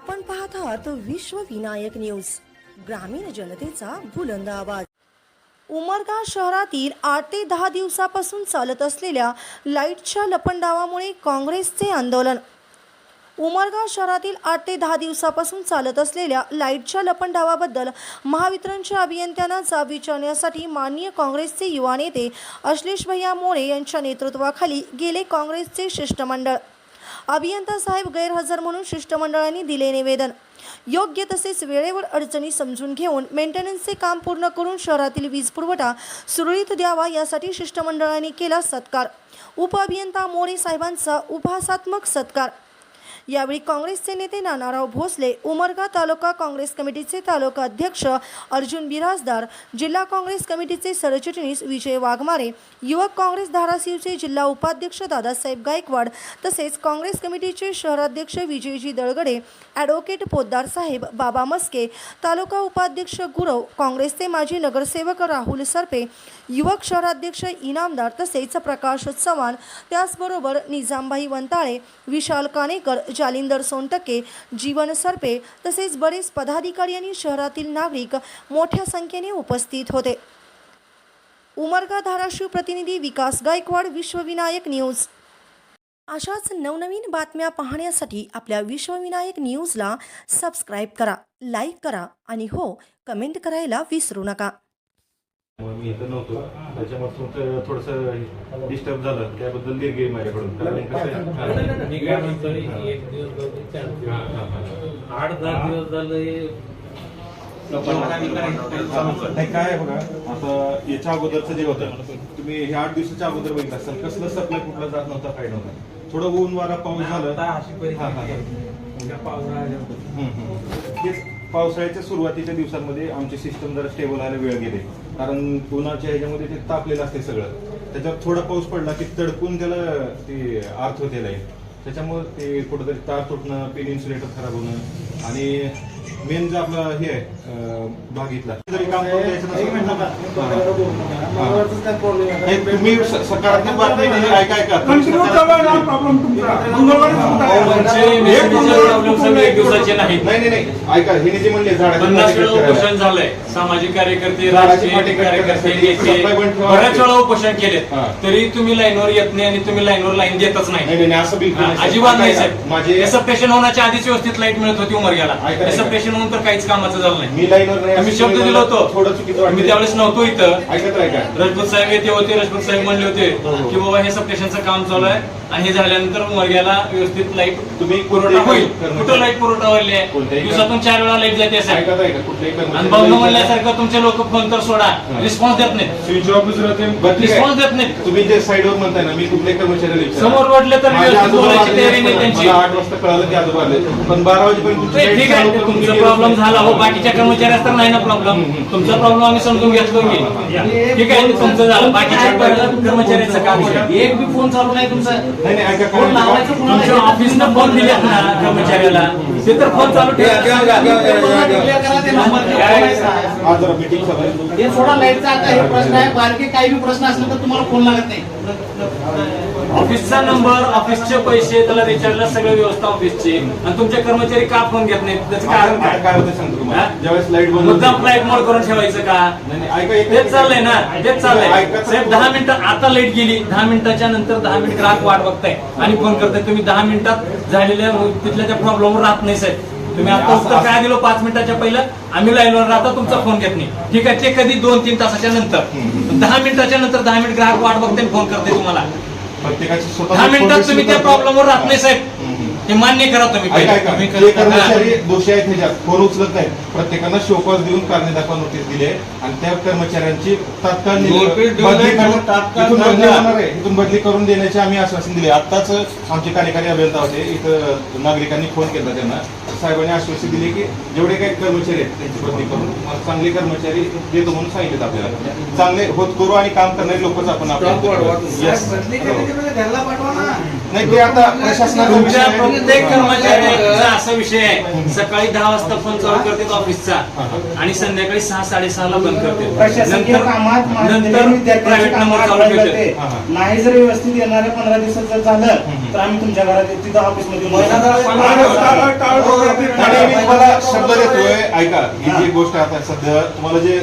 आपण पाहत आहात विश्व विनायक न्यूज ग्रामीण जनतेचा बुलंद आवाज. उमरगा शहरातील आठ ते दहा दिवसापासून चालत असलेल्या लाईटच्या लपंडावामुळे काँग्रेसचे आंदोलन. उमरगा शहरातील आठ ते दहा दिवसापासून चालत असलेल्या लाईटच्या लपंडावाबद्दल महावितरणच्या अभियंत्यांना जाब विचारण्यासाठी माननीय काँग्रेसचे युवा नेते अश्लेष भैया मोरे यांच्या नेतृत्वाखाली गेले काँग्रेसचे शिष्टमंडळ. अभियंता साहेब गैरहजर म्हणून शिष्टमंडळाने दिले निवेदन. योग्य तसेच वेळेवर अडचणी समजून घेऊन मेंटेनन्सचे काम पूर्ण करून शहरातील वीज पुरवठा सुरळीत द्यावा यासाठी शिष्टमंडळाने केला सत्कार. उपअभियंता मोरे साहेबांचा उपहासात्मक सत्कार. यावेळी काँग्रेसचे नेते नानाराव भोसले उमरगा तालुका काँग्रेस कमिटीचे तालुका अध्यक्ष अर्जुन बिराजदार जिल्हा काँग्रेस कमिटीचे सरचिटणीस विजय वाघमारे युवक काँग्रेस धाराशिवचे जिल्हा उपाध्यक्ष दादासाहेब गायकवाड तसेच काँग्रेस कमिटीचे शहराध्यक्ष विजयजी दळगडे ॲडव्होकेट पोद्दार साहेब बाबा मस्के तालुका उपाध्यक्ष गुरव काँग्रेसचे माजी नगरसेवक राहुल सरपे युवक शहराध्यक्ष इनामदार तसेच प्रकाश चव्हाण त्याचबरोबर निजामबाई वंताळे विशाल कानेकर जालिंदर सोनटके जीवन सरपे तसेच बरेच पदाधिकारी आणि शहरातील नागरिक मोठ्या संख्येने उपस्थित होते. उमरगा धाराशिव प्रतिनिधी विकास गायकवाड विश्वविनायक न्यूज. अशाच नवनवीन बातम्या पाहण्यासाठी आपल्या विश्वविनायक न्यूजला सबस्क्राईब करा लाईक करा आणि हो कमेंट करायला विसरू नका. मी इथं नव्हतो. त्याच्यामुळे तुमचं थोडंसं डिस्टर्ब झालं. त्याबद्दल दीर्घ आहे माझ्याकडून. कारण कसं एक दिवस आठ दहा दिवस झालं. हे नाही काय बघा आता याच्या अगोदरचं जे होतं तुम्ही हे आठ दिवसाच्या अगोदर बघितलं असाल कसलं सप्लाय कुठला जात नव्हता काय नव्हतं. थोडं ऊन वारा पाऊस झालं. अशी हा, हा, हा. परिस्थिती पावसाळ्याच्या सुरुवातीच्या दिवसांमध्ये आमची सिस्टम जरा स्टेबल व्हायला वेळ गेले. कारण उन्हाच्या ह्याच्यामध्ये ते तापलेलं असते सगळं. त्याच्यावर थोडा पाऊस पडला की तडकून त्याला ते अर्थ होते आहे त्याच्यामुळे ते कुठंतरी तार तुटणं पेन इन्सुलेटर खराब होणं आणि मेन जे आपलं हे आहे नाही, तुम्ही सकारात्मक बातमी नाही, ऐका ऐका. नाही. ऐका हे जे म्हणले. उपोषण झालंय. सामाजिक कार्यकर्ते राजकीय कार्यकर्ते. बऱ्याच वेळा उपोषण केले हा. तरी तुम्ही लाईनवर येत नाही आणि तुम्ही लाईनवर लाईन देतच नाही. नाही नाही नाही, असं बिलकुल हा. अजिबात नाही साहेब. माझे एसअप्रेशन होण्याच्या आधीच व्यवस्थित लाइट मिळत होती उमरग्याला. ऐका, एसअप्रेशन होऊन तर काहीच कामाचं झालं नाही. मी लाईनवर नाही असं शब्द दिलो होतो. थोडं चुकीचं वाटतं त्यावेळेस नव्हतो इथं. ऐका तर ऐका राजपूत साहेब येते होते राजपूत साहेब म्हणले होते हो, हो. की बाबा हे सबस्टेशनचं काम चालू आहे आणि हे झाल्यानंतर उमरग्याला व्यवस्थित लाइट तुम्ही पुरवठा होईल. कर्मचारी- कुठं लाइट पुरवठा होईल कोणत्याही दिवसातून चार वेळा लाइट जाते साहेब आणि कर्मचारी- भाऊ म्हणल्यासारखं तुमचे लोक फोन तर सोडा. रिस्पॉन्स देत नाही स्विच ऑफिस राहते आहे. रिस्पॉन्स देत नाहीत. तुम्ही जे साईडवर म्हणताय ना मी कुठल्याही कर्मचाऱ्याला विचारा. समोर वाटलं तर व्यवस्थित बोलायची तयारी नाही त्यांची. आठ वाजता कळालं की आजोबा पण बारा वाजेपर्यंत नाही, ठीक आहे. तुमचा प्रॉब्लेम. झाला हो बाकीच्या कर्मचाऱ्यास तर नाही ना प्रॉब्लेम. तुमचा प्रॉब्लेम आम्ही समजून घेतलो की. ठीक आहे तुमचं झालं. बाकीच्या कर्मचाऱ्याचं काम आहे. एक बी फोन चालू नाही तुमचा. नाही नाही ऐका फोन लावायचं तुमच्या ऑफिसनं फोन दिलेत ना कर्मचाऱ्याला. ते तर फोन चालू ठेवा. ते. हे सोडा लाईटचा आता हे प्रश्न आहे. बारके काही बी प्रश्न असले तर तुम्हाला फोन लागत नाही. ऑफिसचा नंबर ऑफिसचे पैसे त्याला रिचार्जला सगळं व्यवस्था ऑफिसची. आणि तुमचे कर्मचारी का फोन घेत नाहीत? त्याचं कारण काय? काय होतं सांगतो तुम्हाला? हा? ज्यावेळेस लाइट बंद मुद्दाम होते- फ्लाईट मोड करून ठेवायचं का? नाही, नाही, ऐका एक- तेच चाललंय ना तेच चाललंय. ऐका साहेब दहा मिनिटं आता लाइट गेली. दहा मिनिटाच्या नंतर दहा मिनिट ग्राहक वाट बघताय आणि फोन करताय. तुम्ही दहा मिनिटात झालेल्या तिथल्या त्या प्रॉब्लेमवर राहत नाही साहेब. तुम्ही आता असं- उत्तर काय दिलं? पाच मिनिटाच्या पहिलं? आम्ही लाईनवर राहता तुमचा फोन घेत नाही. ठीक आहे? ते कधी? दोन तीन तासाच्या नंतर. दहा मिनिटाच्या नंतर दहा मिनिट ग्राहक वाट बघते फोन करते तुम्हाला. दहा मिनिटात तुम्ही त्या प्रॉब्लेमवर राहत नाही साहेब. हे मान्य करा तुम्ही ऐका ऐका. तुम्ही जे करा. कर्मचारी दोषी आहेत ह्याच्यात फोन उचलत नाहीत प्रत्येकांना शोकॉज देऊन कारणे दाखवा नोटीस दिली आहे. आणि त्या कर्मचाऱ्यांची तात्काळ निल- नोटीस देऊन बदली नाही, करून- तात्काळ इथून बदली सांगा. होणार आहे. इथून बदली करून देण्याचे आम्ही आश्वासन दिले. आताच आमचे कार्यकारी अभियंता होते. इथं नागरिकांनी फोन केला त्यांना. साहेबांनी आश्वासन दिले की जेवढे काही कर्मचारी आहेत त्यांची बदली करून चांगले कर्मचारी देतो म्हणून सांगितलं आपल्याला. चांगले होत करू आणि काम करणारे लोकच आपण आपल्या साहेब, बदली केली की म्हणजे घरला पाठवा ना. नाही ते आता प्रशासनाचा विषय तुमच्या आहे. प्रत्येक कर्मचाऱ्याचा असा विषय आहे. सकाळी दहा वाजता फोन चालू करतात ऑफिसचा आणि संध्याकाळी सहा साडेसहा ला बंद कामात नंतर नंतर प्रायव्हेट कामं नंबर चालू आठवड्याला ठेवतात ते. हा, हा. नाही जर व्यवस्थित येणाऱ्या पंधरा दिवसात जर झालं तर आम्ही तुमच्या घरात तिथं ऑफिसमध्ये येऊन आणि मी तुम्हाला शब्द देतोय. ऐका ही जी गोष्ट आता सध्या तुम्हाला जे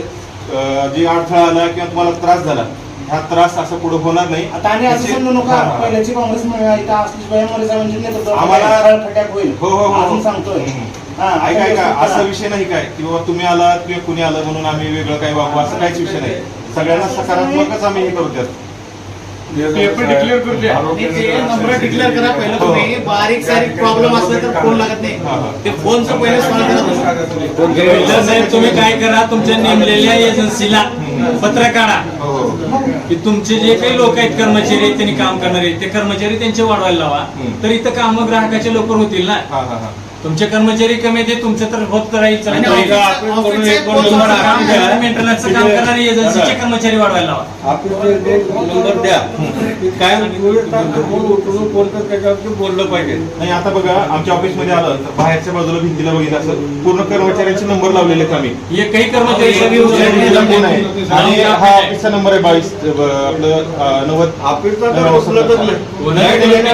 जे अडथळा आला किंवा तुम्हाला त्रास झाला हा त्रास असा पुढे होणार नाही. आता आणि असं त्याची- समजू नका हा, हा. पहिल्याची काँग्रेस मोरे साहेबांची नेतृत्वात आम्हाला- होईल हो हो हो अजून सांगतोय. हम्म. हा, ऐका ऐका असा विषय नाही काय की बाबा तुम्ही आलात किंवा कुणी आलं म्हणून आम्ही वेगळं काही वागू असं काहीच विषय नाही. सगळ्यांना सकारात्मकच आम्ही हे करू त्यात पेपर डिक्लेअर करू द्या. आणि ते नंबर डिक्लेअर करा पहिलं हो. तुम्ही बारीक सारीक प्रॉब्लेम असला तर फोन लागत नाही. हा, हा. ते फोनचं पहिले सॉल्व्ह करा. साहेब तुम्ही काय करा? तुमच्या नेमलेल्या एजन्सीला पत्र काढा. हो. हो की तुमचे जे काही लोक आहेत कर्मचारी आहेत त्यांनी काम करणारे ते कर्मचारी त्यांचे वाढवायला लावा. तर इथं काम ग्राहकाचे लवकर होतील ना? हा हा हा. तुमचे कर्मचारी कमी आहेत तुमचे तर होत राहील आणि काम काम. मेंटेनन्सचं काम करणारे एजन्सीचे कर्मचारी वाढवायला लावा. आपल्याला एक नंबर द्या. काय कोणतं त्याच्यावरती बोललं पाहिजे? नाही आता बघा आमच्या ऑफिसमध्ये आलं तर बाहेरच्या बाजूला भिंतीला बघितलं असं पूर्ण कर्मचाऱ्यांचे नंबर लावलेले आहेत आम्ही. एकही कर्मचारी कमी होऊ शकत आणि नाही. आणि हा ऑफिसचा नंबर आहे बावीस आपलं अं, नव्वद. नाही. नाही,